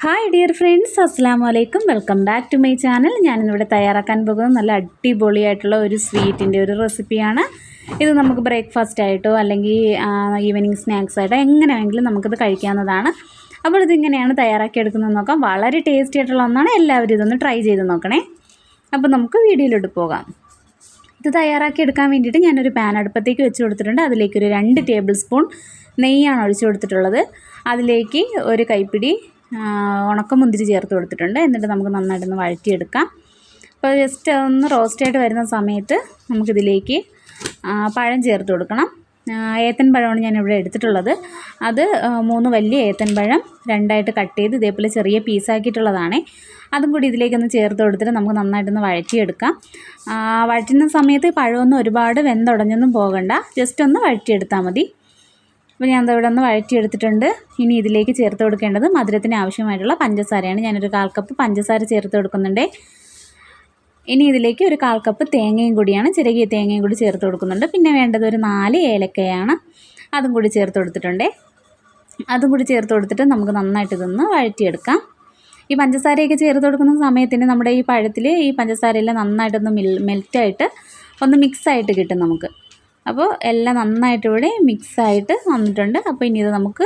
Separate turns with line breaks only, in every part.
Hi dear friends അസ്സാം വലൈക്കും welcome back to my channel ഞാനിന്നിവിടെ തയ്യാറാക്കാൻ പോകുന്നത് നല്ല അടിപൊളിയായിട്ടുള്ള ഒരു സ്വീറ്റിന്റെ ഒരു റെസിപ്പിയാണ് ഇത് നമുക്ക് ബ്രേക്ക്ഫാസ്റ്റ് ആയിട്ടോ അല്ലെങ്കിൽ ഈവനിങ് സ്നാക്സ് ആയിട്ടോ എങ്ങനെ വേണമെങ്കിലും നമുക്കിത് കഴിക്കാവുന്നതാണ്. അപ്പോൾ ഇതിങ്ങനെയാണ് തയ്യാറാക്കി എടുക്കുന്നത് നോക്കാം. വളരെ ടേസ്റ്റി ആയിട്ടുള്ള ഒന്നാണ്. എല്ലാവരും ഇതൊന്ന് ട്രൈ ചെയ്ത് നോക്കണേ. അപ്പോൾ നമുക്ക് വീഡിയോയിലോട്ട് പോകാം. ഇത് തയ്യാറാക്കി എടുക്കാൻ വേണ്ടിയിട്ട് ഞാനൊരു പാൻ അടുപ്പത്തേക്ക് വെച്ച് കൊടുത്തിട്ടുണ്ട്. അതിലേക്ക് ഒരു രണ്ട് ടേബിൾ സ്പൂൺ നെയ്യാണ് ഒഴിച്ചു കൊടുത്തിട്ടുള്ളത്. അതിലേക്ക് ഒരു കൈപ്പിടി ഉണക്കമുന്തിരി ചേർത്ത് കൊടുത്തിട്ടുണ്ട്. എന്നിട്ട് നമുക്ക് നന്നായിട്ടൊന്ന് വഴറ്റിയെടുക്കാം. അപ്പോൾ ജസ്റ്റ് ഒന്ന് റോസ്റ്റായിട്ട് വരുന്ന സമയത്ത് നമുക്കിതിലേക്ക് പഴം ചേർത്ത് കൊടുക്കണം. ഏത്തൻ പഴമാണ് ഞാനിവിടെ എടുത്തിട്ടുള്ളത്. അത് മൂന്ന് വലിയ ഏത്തൻ പഴം രണ്ടായിട്ട് കട്ട് ചെയ്ത് ഇതേപോലെ ചെറിയ പീസാക്കിയിട്ടുള്ളതാണേ അതും കൂടി ഇതിലേക്കൊന്ന് ചേർത്ത് കൊടുത്തിട്ട് നമുക്ക് നന്നായിട്ടൊന്ന് വഴറ്റിയെടുക്കാം. വഴറ്റുന്ന സമയത്ത് പഴമൊന്നും ഒരുപാട് വെന്തുടഞ്ഞൊന്നും പോകണ്ട. ജസ്റ്റ് ഒന്ന് വഴറ്റിയെടുത്താൽ മതി. അപ്പോൾ ഞാൻ ഇവിടെ ഒന്ന് വഴറ്റിയെടുത്തിട്ടുണ്ട്. ഇനി ഇതിലേക്ക് ചേർത്ത് കൊടുക്കേണ്ടത് മധുരത്തിന് ആവശ്യമായിട്ടുള്ള പഞ്ചസാരയാണ്. ഞാനൊരു കാൽ കപ്പ് പഞ്ചസാര ചേർത്ത് കൊടുക്കുന്നുണ്ട്. ഇനി ഇതിലേക്ക് ഒരു കാൽ കപ്പ് തേങ്ങയും കൂടിയാണ് ചിരകിയ തേങ്ങയും കൂടി ചേർത്ത് കൊടുക്കുന്നുണ്ട്. പിന്നെ വേണ്ടത് ഒരു നാല് ഏലക്കയാണ് അതും കൂടി ചേർത്ത് കൊടുത്തിട്ടുണ്ട്. അതും കൂടി ചേർത്ത് കൊടുത്തിട്ട് നമുക്ക് നന്നായിട്ട് ഇതൊന്ന് വഴറ്റിയെടുക്കാം. ഈ പഞ്ചസാരയൊക്കെ ചേർത്ത് കൊടുക്കുന്ന സമയത്തിന് നമ്മുടെ ഈ പഴത്തിൽ ഈ പഞ്ചസാരയെല്ലാം നന്നായിട്ടൊന്ന് മിൽ മെൽറ്റായിട്ട് ഒന്ന് മിക്സായിട്ട് കിട്ടും നമുക്ക്. അപ്പോൾ എല്ലാം നന്നായിട്ട് ഇവിടെ മിക്സായിട്ട് വന്നിട്ടുണ്ട്. അപ്പോൾ ഇനി ഇത് നമുക്ക്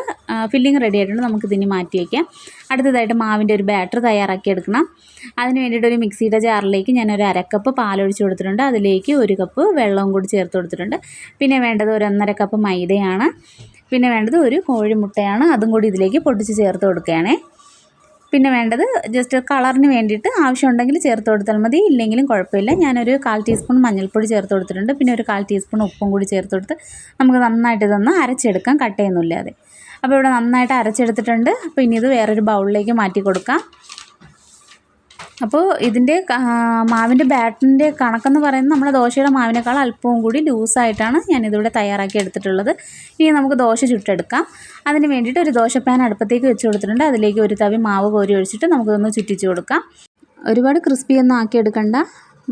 ഫില്ലിങ് റെഡി ആയിട്ടുണ്ട്. നമുക്ക് ഇതിന് മാറ്റി വയ്ക്കാം. അടുത്തതായിട്ട് മാവിന്റെ ഒരു ബാറ്റർ തയ്യാറാക്കി എടുക്കണം. അതിന് വേണ്ടിയിട്ട് ഒരു മിക്സിയുടെ ജാറിലേക്ക് ഞാനൊരു അരക്കപ്പ് പാലൊഴിച്ച് കൊടുത്തിട്ടുണ്ട്. അതിലേക്ക് ഒരു കപ്പ് വെള്ളവും കൂടി ചേർത്ത് കൊടുത്തിട്ടുണ്ട്. പിന്നെ വേണ്ടത് ഒരു ഒന്നര കപ്പ് മൈദയാണ്. പിന്നെ വേണ്ടത് ഒരു കോഴിമുട്ടയാണ്. അതും കൂടി ഇതിലേക്ക് പൊട്ടിച്ച് ചേർത്ത് കൊടുക്കുകയാണേ. പിന്നെ വേണ്ടത് ജസ്റ്റ് കളറിന് വേണ്ടിയിട്ട് ആവശ്യമുണ്ടെങ്കിൽ ചേർത്ത് കൊടുത്താൽ മതി. ഇല്ലെങ്കിലും കുഴപ്പമില്ല. ഞാനൊരു കാൽ ടീസ്പൂൺ മഞ്ഞൾപ്പൊടി ചേർത്ത് കൊടുത്തിട്ടുണ്ട്. പിന്നെ ഒരു കാൽ ടീസ്പൂൺ ഉപ്പും കൂടി ചേർത്ത് കൊടുത്ത് നമുക്ക് നന്നായിട്ട് ഇതൊന്ന് അരച്ചെടുക്കാം കട്ടയൊന്നുമില്ലാതെ. അപ്പോൾ ഇവിടെ നന്നായിട്ട് അരച്ചെടുത്തിട്ടുണ്ട്. അപ്പോൾ ഇനി ഇത് വേറൊരു ബൗളിലേക്ക് മാറ്റി കൊടുക്കാം. അപ്പോൾ ഇതിന്റെ മാവിന്റെ ബാറ്ററിന്റെ കണക്കെന്ന് പറയുന്നത് നമ്മുടെ ദോശയുടെ മാവിനേക്കാൾ അല്പവും കൂടി ലൂസായിട്ടാണ് ഞാനിതിവിടെ തയ്യാറാക്കി എടുത്തിട്ടുള്ളത്. ഇനി നമുക്ക് ദോശ ചുട്ടെടുക്കാം. അതിന് വേണ്ടിയിട്ട് ഒരു ദോശ പാൻ അടുപ്പത്തേക്ക് വെച്ച് കൊടുത്തിട്ടുണ്ട്. അതിലേക്ക് ഒരു തവി മാവ് കോരി ഒഴിച്ചിട്ട് നമുക്കൊന്ന് ചുറ്റിച്ച് കൊടുക്കാം. ഒരുപാട് ക്രിസ്പി ഒന്നും ആക്കി എടുക്കണ്ട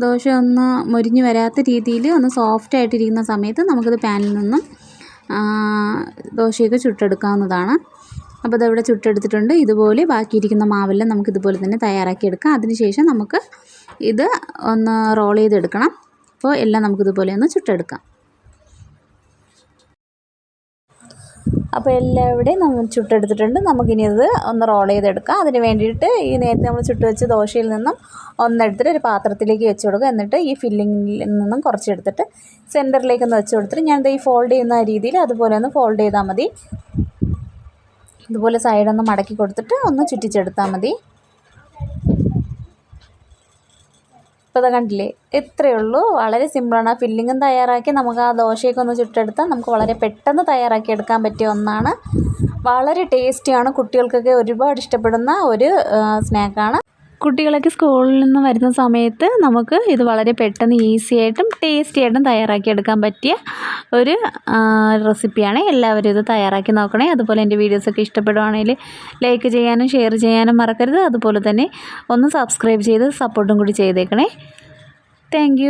ദോശ ഒന്ന് മുരിഞ്ഞു വരാത്ത രീതിയിൽ ഒന്ന് സോഫ്റ്റ് ആയിട്ടിരിക്കുന്ന സമയത്ത് നമുക്കിത് പാനിൽ നിന്നും ദോശയൊക്കെ ചുട്ടെടുക്കാവുന്നതാണ്. അപ്പോൾ ഇതിവിടെ ചുട്ടെടുത്തിട്ടുണ്ട്. ഇതുപോലെ ബാക്കിയിരിക്കുന്ന മാവെല്ലാം നമുക്ക് ഇതുപോലെ തന്നെ തയ്യാറാക്കി എടുക്കാം. അതിനുശേഷം നമുക്ക് ഇത് ഒന്ന് റോൾ ചെയ്തെടുക്കണം. അപ്പോൾ എല്ലാം നമുക്കിതുപോലെ ഒന്ന് ചുട്ടെടുക്കാം. അപ്പോൾ എല്ലാം ഇവിടെ നമ്മൾ ചുട്ടെടുത്തിട്ടുണ്ട്. നമുക്കിനി അത് ഒന്ന് റോൾ ചെയ്തെടുക്കാം. അതിന് വേണ്ടിയിട്ട് ഈ നേരത്തെ നമ്മൾ ചുട്ട് വെച്ച ദോശയിൽ നിന്നും ഒന്നെടുത്തിട്ട് ഒരു പാത്രത്തിലേക്ക് വെച്ച് കൊടുക്കുക. എന്നിട്ട് ഈ ഫില്ലിങ്ങിൽ നിന്നും കുറച്ചെടുത്തിട്ട് സെന്ററിലേക്ക് ഒന്ന് വെച്ച് കൊടുത്തിട്ട് ഞാനിത് ഈ ഫോൾഡ് ചെയ്യുന്ന രീതിയിൽ അതുപോലെ ഒന്ന് ഫോൾഡ് ചെയ്താൽ മതി. ഇതുപോലെ സൈഡൊന്ന് മടക്കി കൊടുത്തിട്ട് ഒന്ന് ചുറ്റിച്ചെടുത്താൽ മതി. ഇപ്പോൾ അത് കണ്ടില്ലേ? ഇത്രയേ ഉള്ളൂ. വളരെ സിമ്പിളാണ് ആ ഫില്ലിങ്ങും തയ്യാറാക്കി നമുക്ക് ആ ദോശയൊക്കെ ഒന്ന് ചുട്ടെടുത്താൽ നമുക്ക് വളരെ പെട്ടെന്ന് തയ്യാറാക്കി എടുക്കാൻ പറ്റിയ ഒന്നാണ്. വളരെ ടേസ്റ്റിയാണ് കുട്ടികൾക്കൊക്കെ ഒരുപാട് ഇഷ്ടപ്പെടുന്ന ഒരു സ്നാക്കാണ് കുട്ടികളൊക്കെ സ്കൂളിൽ നിന്ന് വരുന്ന സമയത്ത് നമുക്ക് ഇത് വളരെ പെട്ടെന്ന് ഈസി ആയിട്ടും ടേസ്റ്റി ആയിട്ടും തയ്യാറാക്കി എടുക്കാൻ പറ്റിയ ഒരു റെസിപ്പിയാണ്. എല്ലാവരും ഇത് തയ്യാറാക്കി നോക്കണേ. അതുപോലെ എന്റെ വീഡിയോസൊക്കെ ഇഷ്ടപ്പെടുവാണെങ്കിൽ ലൈക്ക് ചെയ്യാനും ഷെയർ ചെയ്യാനും മറക്കരുത്. അതുപോലെ തന്നെ ഒന്ന് സബ്സ്ക്രൈബ് ചെയ്ത് സപ്പോർട്ടും കൂടി ചെയ്തേക്കണേ. താങ്ക്